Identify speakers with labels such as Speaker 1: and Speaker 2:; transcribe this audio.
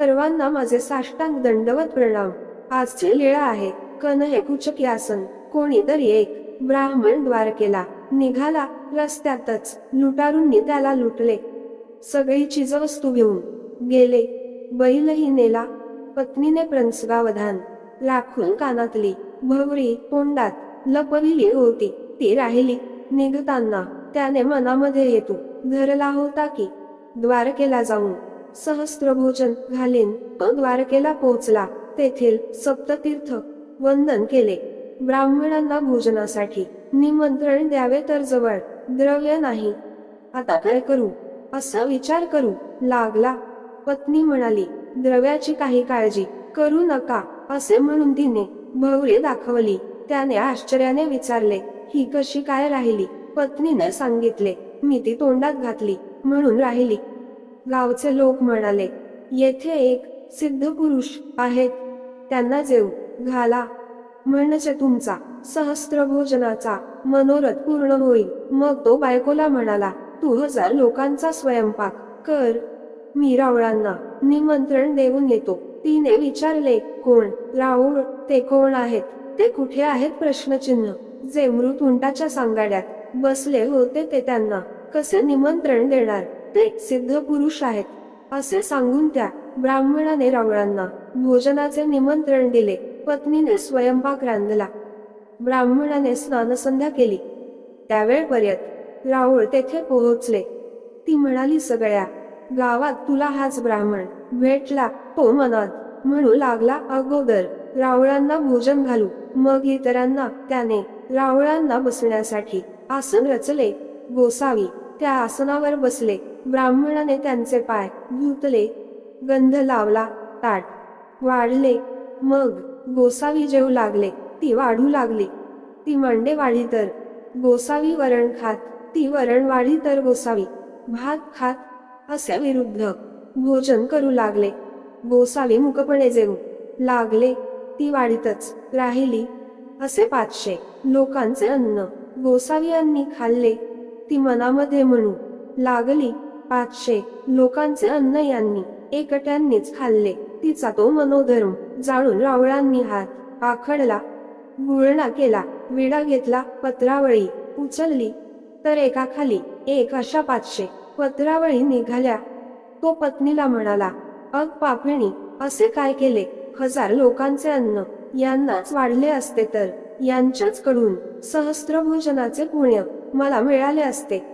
Speaker 1: सर्वांना माझे साष्टांग दंडवत प्रणाम. आजचे लीळा आहे. कन हे कुचकी आसन कोणीतरी एक ब्राह्मण द्वारकेला निघाला. रस्त्यातच लुटारूंनी त्याला लुटले. सगळी चीजवस्तू घेऊन गेले. बैलही नेला. पत्नीने प्रंसगावधान राखून कानातली भवरी तोंडात लपविली होती. ती राहिली. निघताना त्याने मनामध्ये येतो धरला होता की द्वारकेला जाऊन सहस्त्रभोजन घालीन घालेन. तो द्वारकेला पोहोचला. तेथील सप्ततीर्थ वंदन केले. ब्राह्मणांना भोजनासाठी निमंत्रण द्यावे तर जवळ. द्रव्य नाही. आता काय करू? असा विचार करू लागला. पत्नी म्हणाली द्रव्याची काही काळजी करू नका असे म्हणून तिने भवरे दाखवली. त्याने आश्चर्याने विचारले ही कशी काय राहिली? पत्नीने सांगितले मी ती तोंडात घातली म्हणून राहिली. गावचे लोक म्हणाले येथे एक सिद्ध पुरुष आहेत. त्यांना जेव घाला. म्हणजे तुमचा सहस्त्र भोजनाचा मनोरथ पूर्ण होईल. मग तो बायकोला म्हणाला तू हजार लोकांचा स्वयंपाक कर. मी रावळांना निमंत्रण देऊन येतो. तिने विचारले कोण? राऊळ ते कोण आहेत? ते कुठे आहेत? प्रश्नचिन्ह. जे मृत उंटाच्या सांगाड्यात बसले होते ते त्यांना कसे निमंत्रण देणार? ते सिद्ध पुरुष आहेत. असे सांगून त्या ब्राह्मणाने रावळांना भोजनाचे निमंत्रण दिले. पत्नीने स्वयंपाक रांधला. ब्राह्मणाने स्नानसंध्या केली. त्यावेळपर्यंत राहुळ तेथे पोहोचले. ती म्हणाली सगळ्या गावात तुला हाच ब्राह्मण भेटला तो मनात. म्हणू लागला अगोदर रावळांना भोजन घालू. मग इतरांना त्याने रावळांना बसण्यासाठी आसन रचले. गोसावी त्या आसनावर बसले. ब्राह्मणाने त्यांचे पाय धुतले गंध लावला ताट वाढले मग गोसावी जेवू लागले ती वाढू लागली. ती मांडे वाढी तर गोसावी वरण खात ती वरण वाढी तर गोसावी भात खात असे विरुद्ध भोजन करू लागले. गोसावी मुकपणे जेवू लागले ती वाढीतच राहिली. असे पाचशे लोकांचे अन्न गोसावी यांनी खाल्ले. ती मनामध्ये म्हणू लागली पाचशे. लोकांचे अन्न यांनी एकट्यांनीच खाल्ले. तिचा तो मनोधर्म जाणून रावळांनी हात आखडला गुळणा केला विडा घेतला पत्रावळी उचलली. तर एका खाली एक अशा पाचशे. पत्रावळी निघाल्या. तो पत्नीला म्हणाला अग पापणी असे काय केले? हजार लोकांचे अन्न यांनाच वाढले असते तर यांच्याच कडून सहस्त्र भोजनाचे पुण्य मला मिळाले असते.